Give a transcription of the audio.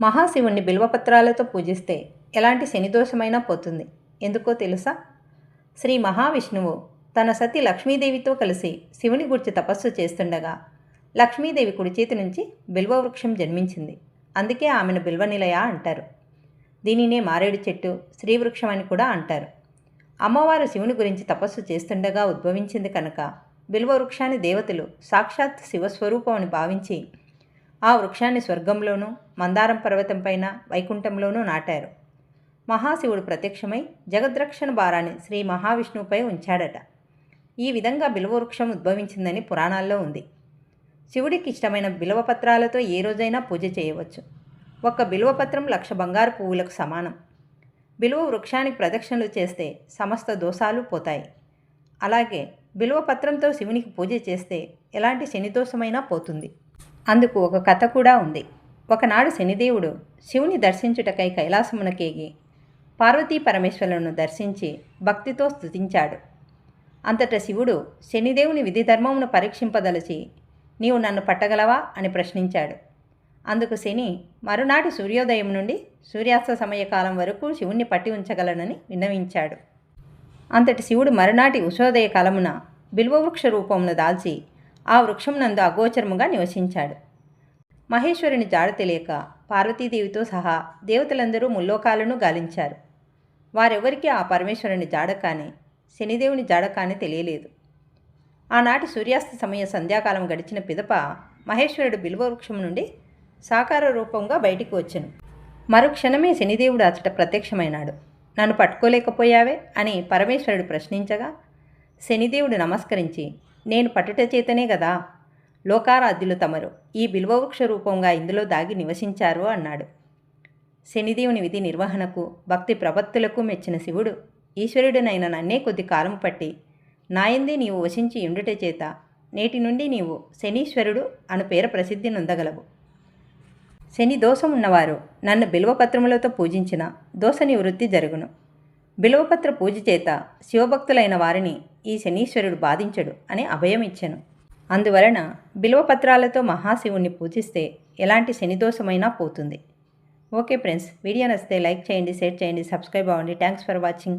మహాశివుణ్ణి బిల్వపత్రాలతో పూజిస్తే ఎలాంటి శనిదోషమైనా పోతుంది. ఎందుకో తెలుసా? శ్రీ మహావిష్ణువు తన సతి లక్ష్మీదేవితో కలిసి శివుని గురించి తపస్సు చేస్తుండగా లక్ష్మీదేవి కుడి చేతి నుంచి బిల్వవృక్షం జన్మించింది. అందుకే ఆమెను బిల్వనిలయ అంటారు. దీనినే మారేడు చెట్టు శ్రీవృక్షం అని కూడా అంటారు. అమ్మవారు శివుని గురించి తపస్సు చేస్తుండగా ఉద్భవించింది కనుక బిల్వవృక్షాన్ని దేవతలు సాక్షాత్ శివస్వరూపం అని భావించి ఆ వృక్షాన్ని స్వర్గంలోనూ మందారం పర్వతంపైన వైకుంఠంలోనూ నాటారు. మహాశివుడు ప్రత్యక్షమై జగద్రక్షణ భారాన్ని శ్రీ మహావిష్ణువుపై ఉంచాడట. ఈ విధంగా బిల్వవృక్షం ఉద్భవించిందని పురాణాల్లో ఉంది. శివుడికి ఇష్టమైన బిల్వపత్రాలతో ఏ రోజైనా పూజ చేయవచ్చు. ఒక్క బిల్వపత్రం లక్ష బంగారు పువ్వులకు సమానం. బిలువ వృక్షానికి ప్రదక్షిణలు చేస్తే సమస్త దోషాలు పోతాయి. అలాగే బిలువపత్రంతో శివునికి పూజ చేస్తే ఎలాంటి శనిదోషమైనా పోతుంది. అందుకు ఒక కథ కూడా ఉంది. ఒకనాడు శనిదేవుడు శివుని దర్శించుటకై కైలాసమునకేగి పార్వతీ పరమేశ్వరులను దర్శించి భక్తితో స్తుతించాడు. అంతటా శివుడు శనిదేవుని విధి ధర్మమును పరీక్షింపదలచి నీవు నన్ను పట్టగలవా? అని ప్రశ్నించాడు. అందుకు శని మరునాటి సూర్యోదయం నుండి సూర్యాస్త సమయకాలం వరకు శివుణ్ణి పట్టి ఉంచగలనని విన్నవించాడు. అంతటి శివుడు మరునాటి ఉషోదయ కాలమున బిల్వవృక్ష రూపమును దాల్చి ఆ వృక్షం నందు అగోచరముగా నివసించాడు. మహేశ్వరుని జాడ తెలియక పార్వతీదేవితో సహా దేవతలందరూ ముల్లోకాలను గాలించారు. వారెవరికీ ఆ పరమేశ్వరుని జాడ కానీ శనిదేవుని జాడ కానీ తెలియలేదు. ఆనాటి సూర్యాస్త సమయ సంధ్యాకాలం గడిచిన పిదప మహేశ్వరుడు బిల్వవృక్షం నుండి సాకార రూపంగా బయటికి వచ్చెను. మరుక్షణమే శనిదేవుడు అచట ప్రత్యక్షమైనాడు. నన్ను పట్టుకోలేకపోయావే అని పరమేశ్వరుడు ప్రశ్నించగా శనిదేవుడు నమస్కరించి నేను పట్టుట చేతనే కదా లోకారాధ్యులు తమరు. ఈ బిల్వవృక్ష రూపంగా ఇందులో దాగి నివసించారు అన్నాడు. శనిదేవుని విధి నిర్వహణకు భక్తి ప్రపత్తులకు మెచ్చిన శివుడు ఈశ్వరుడినైన నన్నే కొద్ది కాలం పట్టి నాయందే నీవు వశించి ఉండుట చేత నేటి నుండి నీవు శనీశ్వరుడు అను పేర ప్రసిద్ధి నొందగలవు. శని దోషం ఉన్నవారు నన్ను బిల్వపత్రములతో పూజించిన దోష నివృత్తి జరుగును. బిలవపత్ర పూజ చేత శివభక్తులైన వారిని ఈ శనీశ్వరుడు బాధించడు అని అభయం ఇచ్చాను. అందువలన బిలవపత్రాలతో మహాశివుణ్ణి పూజిస్తే ఎలాంటి శనిదోషమైనా పోతుంది. ఓకే ఫ్రెండ్స్ వీడియో నచ్చితే లైక్ చేయండి షేర్ చేయండి సబ్స్క్రైబ్ అవ్వండి. Thanks for watching.